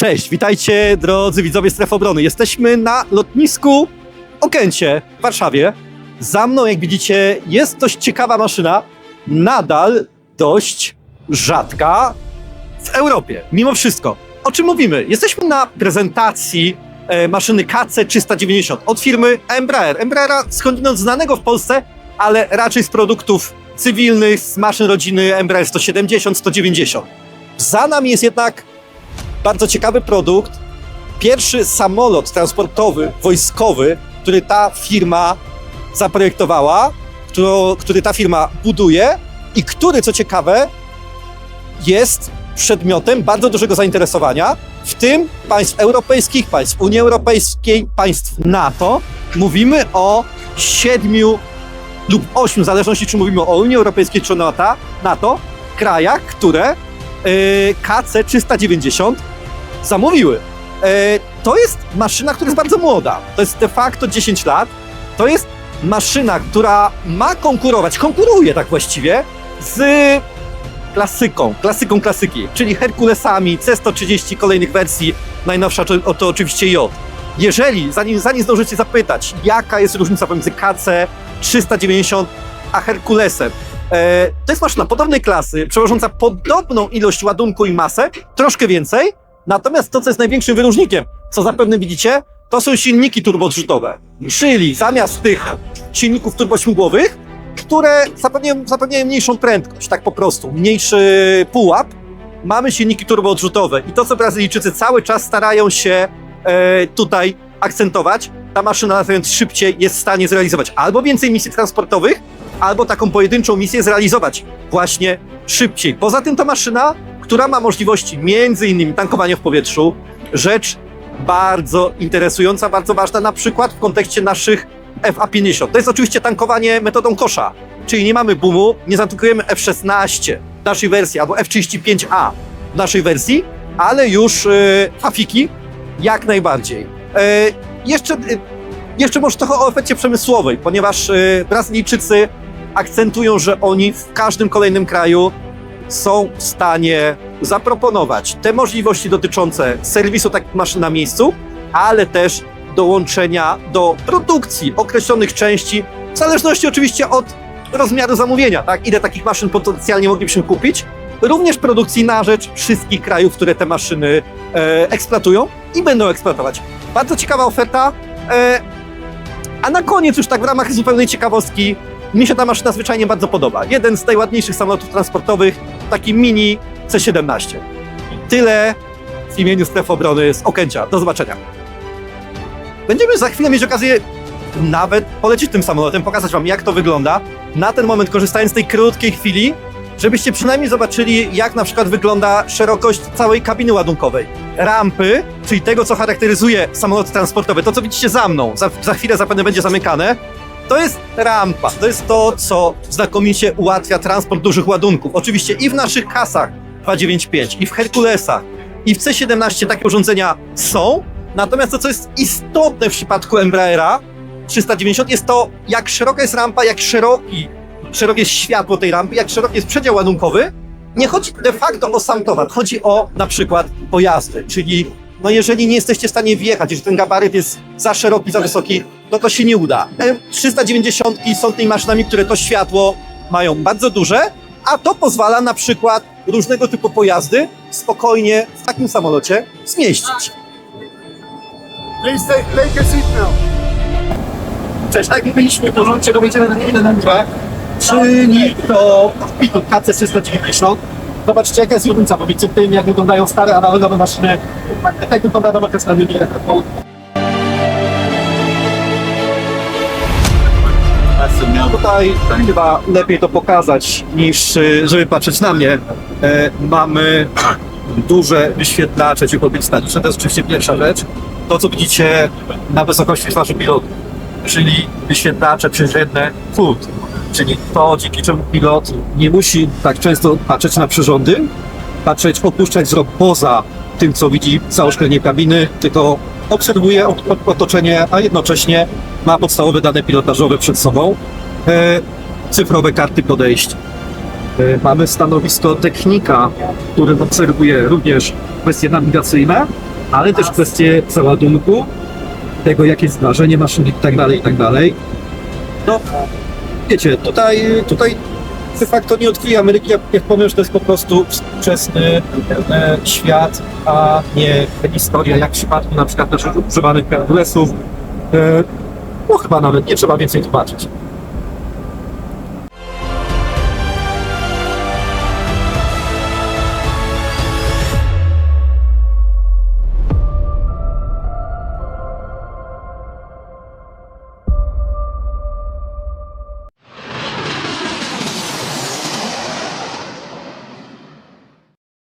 Cześć, witajcie drodzy widzowie Strefy Obrony. Jesteśmy na lotnisku Okęcie w Warszawie. Za mną, jak widzicie, jest dość ciekawa maszyna, nadal dość rzadka w Europie. Mimo wszystko. O czym mówimy? Jesteśmy na prezentacji e, maszyny KC390 od firmy Embraer. Embraera skądinąd znanego w Polsce, ale raczej z produktów cywilnych, z maszyn rodziny Embraer 170, 190. Za nami jest jednak bardzo ciekawy produkt. Pierwszy samolot transportowy, wojskowy, który ta firma zaprojektowała, którą, który ta firma buduje i który, co ciekawe, jest przedmiotem bardzo dużego zainteresowania, w tym państw europejskich, państw Unii Europejskiej, państw NATO. Mówimy o siedmiu lub ośmiu, w zależności czy mówimy o Unii Europejskiej czy NATO, NATO krajach, które yy, KC-390 zamówiły. E, to jest maszyna, która jest bardzo młoda. To jest de facto 10 lat. To jest maszyna, która ma konkurować, konkuruje tak właściwie z klasyką, klasyką klasyki, czyli Herkulesami, C130 kolejnych wersji, najnowsza to, oczywiście J. Jeżeli, zanim, zanim zdążycie zapytać, jaka jest różnica pomiędzy KC 390 a Herkulesem, e, to jest maszyna podobnej klasy, przewożąca podobną ilość ładunku i masę, troszkę więcej, Natomiast to, co jest największym wyróżnikiem, co zapewne widzicie, to są silniki turbodrzutowe. Czyli zamiast tych silników turbośmigłowych, które zapewniają, zapewniają mniejszą prędkość, tak po prostu, mniejszy pułap, mamy silniki turboodrzutowe. I to, co Brazylijczycy cały czas starają się e, tutaj akcentować, ta maszyna latając szybciej jest w stanie zrealizować albo więcej misji transportowych, albo taką pojedynczą misję zrealizować właśnie szybciej. Poza tym ta maszyna która ma możliwości między innymi tankowania w powietrzu. Rzecz bardzo interesująca, bardzo ważna, na przykład w kontekście naszych FA50. To jest oczywiście tankowanie metodą kosza, czyli nie mamy boomu, nie zatankujemy F16 w naszej wersji albo F35A w naszej wersji, ale już yy, Afiki jak najbardziej. Yy, jeszcze, yy, jeszcze może trochę o efekcie przemysłowej, ponieważ yy, Brazylijczycy akcentują, że oni w każdym kolejnym kraju są w stanie zaproponować te możliwości dotyczące serwisu takich maszyn na miejscu, ale też dołączenia do produkcji określonych części, w zależności oczywiście od rozmiaru zamówienia, tak? Ile takich maszyn potencjalnie moglibyśmy kupić. Również produkcji na rzecz wszystkich krajów, które te maszyny e, eksploatują i będą eksploatować. Bardzo ciekawa oferta. E, a na koniec, już tak w ramach zupełnej ciekawostki, mi się ta maszyna zwyczajnie bardzo podoba. Jeden z najładniejszych samolotów transportowych, taki mini C-17. Tyle w imieniu Strefy Obrony z Okęcia. Do zobaczenia. Będziemy za chwilę mieć okazję nawet polecieć tym samolotem, pokazać wam jak to wygląda. Na ten moment korzystając z tej krótkiej chwili, żebyście przynajmniej zobaczyli jak na przykład wygląda szerokość całej kabiny ładunkowej. Rampy, czyli tego co charakteryzuje samolot transportowy, to co widzicie za mną, za, za chwilę zapewne będzie zamykane, to jest rampa. To jest to, co znakomicie ułatwia transport dużych ładunków. Oczywiście i w naszych kasach 295, i w Herkulesach, i w C17 takie urządzenia są. Natomiast to, co jest istotne w przypadku Embraera 390 jest to, jak szeroka jest rampa, jak szeroki, szerokie jest światło tej rampy, jak szeroki jest przedział ładunkowy. Nie chodzi de facto o sam towar, chodzi o na przykład pojazdy, czyli no jeżeli nie jesteście w stanie wjechać, jeżeli ten gabaryt jest za szeroki, za wysoki, no to się nie uda. 390 są tymi maszynami, które to światło mają bardzo duże, a to pozwala na przykład różnego typu pojazdy spokojnie w takim samolocie zmieścić. Please take, take. Cześć, tak jak byliśmy w porządku, to będziemy na ile na dwa, czyli to pilot KC390. Zobaczcie, jaka jest różnica pomiędzy tym, jak wyglądają stare analogowe maszyny, jak wygląda nowa Tesla Linie. Tutaj chyba lepiej to pokazać niż y, żeby patrzeć na mnie. E, mamy duże wyświetlacze ciepłownictaniczne, to jest oczywiście pierwsza rzecz. To, co widzicie na wysokości twarzy pilotu, czyli wyświetlacze przeźredne FUT, czyli to, dzięki czemu pilot nie musi tak często patrzeć na przyrządy, patrzeć, opuszczać wzrok poza tym, co widzi zaoszklenie kabiny, tylko obserwuje otoczenie, a jednocześnie ma podstawowe dane pilotażowe przed sobą, e, cyfrowe karty podejść. E, mamy stanowisko technika, który obserwuje również kwestie nawigacyjne ale też kwestie załadunku, tego jakie jest zdarzenie maszyny i tak dalej, i tak. No, wiecie, tutaj, tutaj de facto nie odkryje Ameryki, jak, jak powiem, że to jest po prostu współczesny e, świat, a nie historia, jak w przypadku na przykład naszych używanych Herkulesów. E, no chyba nawet nie trzeba więcej tłumaczyć.